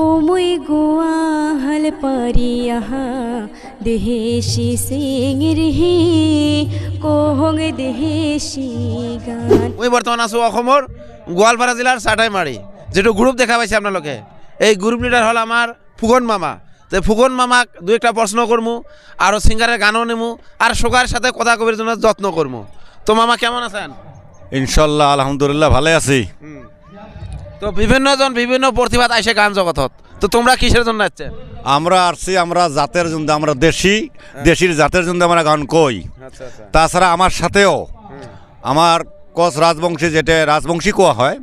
ও মুই গোয়াল পারিয়াহা দেহেশি সিংর হি কোহং দেহেশি গান মই বৰ্তমান আছোঁ অসমৰ গোৱালপাৰা জিলাৰ চাটাইমাৰি যিটো গ্ৰুপ দেখা পাইছে আপোনালোকে এই গ্ৰুপ লিডাৰ হ'ল আমাৰ ফুকন মামা। তো ফুকন মামাক দুই একটা প্ৰশ্ন করমু আৰু সিঙ্গারের গানও নেমু আর সোগার সাথে কথা কবির জন্য যত্ন করমু। তো মামা কেমন আছেন? ইনশাল্লাহ আলহামদুলিল্লাহ ভালে আছি। তো বিভিন্নজন বিভিন্ন প্রতিভাত আইসে গান জগতত। তো তোমরা কিসের জন্য আসছেন আমরা আসছি আমরা জাতের জন্য আমরা দেশি দেশির জাতের জন্য আমরা গান কই। আচ্ছা আচ্ছা। তাছাড়া আমার সাথেও আমার কচ রাজবংশী যেটা রাজবংশী কোয়া হয়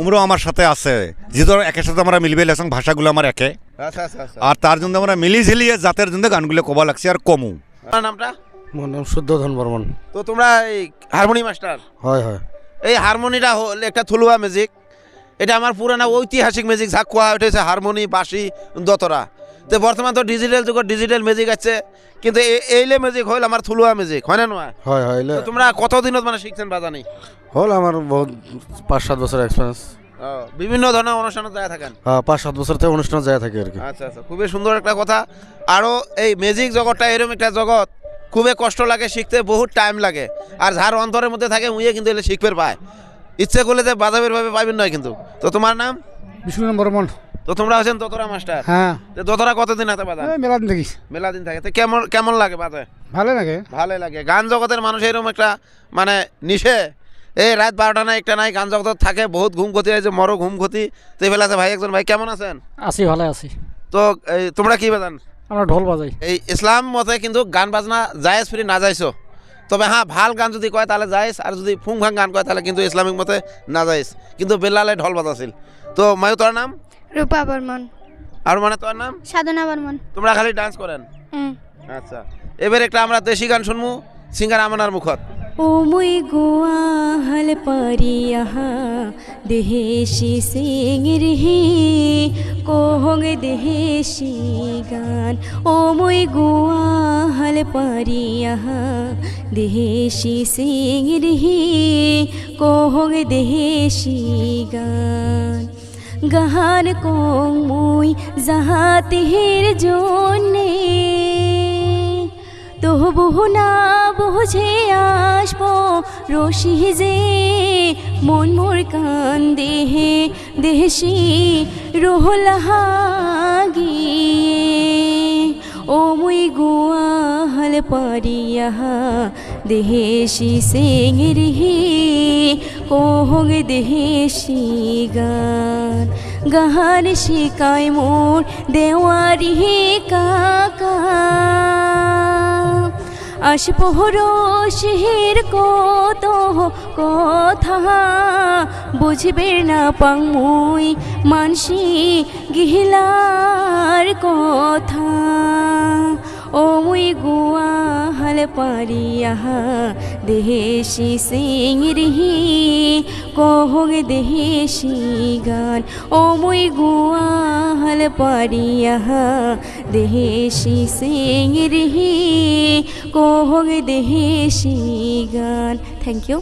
উমরাও আমার সাথে আছে। যেহেতু একের সাথে আমরা মিলবে লেসং ভাষাগুলো আমার একে। আচ্ছা আর তার জন্য আমরা মিলি ঝিলিয়ে জাতের জন্য গানগুলো কবা লাগছি আর কমু। নামটা? মোর নাম শুদ্ধধন বর্মন। তো তোমরা এই হারমোনি মাস্টার? হয় হয়। এই হারমোনিটা হল একটা থলুয়া মিউজিক এটা আমার পুরানা ঐতিহাসিক মিউজিক যাক কোয়া ওইটা হচ্ছে হারমোনি বাঁশি দতরা। তো বর্তমান তো ডিজিটাল যুগত ডিজিটাল মিউজিক আছে কিন্তু এই- এইলে মিউজিক হল আমার থলুয়া মিউজিক হয় না নয়? হয় হয় তোমরা কতদিনত মানে শিখছেন বাজানি? হল আমার বহুত পাঁচ সাত বছর এক্সপিরিয়েন্স বিভিন্ন ধরনের অনুষ্ঠানে যায় থাকেন? হ্যাঁ পাঁচ সাত বছর থেকে অনুষ্ঠান যায় থাকি আর কি। আচ্ছা আচ্ছা খুবই সুন্দর একটা কথা। আরও এই মিউজিক জগৎটা এরকম একটা জগৎ খুবই কষ্ট লাগে শিখতে বহুত টাইম লাগে। আর যার অন্তরের মধ্যে থাকে উইয়ে কিন্তু এলে শিখবে পায়। ইচ্ছে করলে যে বাজাবের ভাবে পাইবেন নয় কিন্তু। তো তোমার নাম? বিষ্ণু বর্মন। তো তোমরা হচ্ছেন দোতরা মাস্টার? হ্যাঁ। তো দোতরা কতদিন হাতে বাজান মেলা দিন দেখিস মেলা দিন থাকে। তো কেমন কেমন লাগে বাজে ভালো লাগে। ভালোই লাগে। গান জগতের মানুষ এরকম একটা মানে নিশে এই রাত বারোটা নাই একটা নাই গান জগত থাকে বহুত ঘুম ক্ষতি হয়েছে মরো ঘুম ক্ষতি। তো এই আছে ভাই একজন ভাই কেমন আছেন? আছি ভালো আছি। তো এই, তোমরা কি বাজান? আমরা ঢোল বাজাই। এই ইসলাম মতে কিন্তু গান বাজনা জায়েজ ফ্রি না যাইছো। তবে হ্যাঁ ভালো গান যদি কয় তাহলে যাইস আর যদি ফুং ফাং গান কয় তাহলে কিন্তু ইসলামিক মতে না যাইস। কিন্তু বেলালে ঢল বাজাছিল। তো মায়ু তোর নাম? রূপা বর্মন। আর মানে তোর নাম? সাধনা বর্মন। তোমরা খালি ডান্স করেন? আচ্ছা। এবার একটা আমরা দেশি গান শুনমু সিঙ্গার আমানার মুখত। ও মুই গোয়াল পারিয়াহা দেহেশি সিংর হি কোহং দেহেশি গান ও মুই গোয়াল পারিয়াহা দেহেশি সিংর হি কোহং দেহেশি গান গাহান কং মুই জাহাতির জন্যে তবু না বুঝে আসব রশি যে, মন মোর কান দেহে দেশি রোহলাগিয়ে ও মুই গুয়াল পারিয়া দেহেশি সিংর হি কোহং দেহেশি গান। গাহান শিকায় মোর দেওয়ারি কাকা। আসপহর শিহির কত কথা বুঝবে না পাংমুই মানসি গিহিলার কথা। ও মুই গুয়াল পারিয়া দেহেশি সিংরিহি কহং দেহেশি গান মুই গুয়াল পারিয়া দেহেশি সিং সিংরিহি কোহং দেহেশি গান। Thank you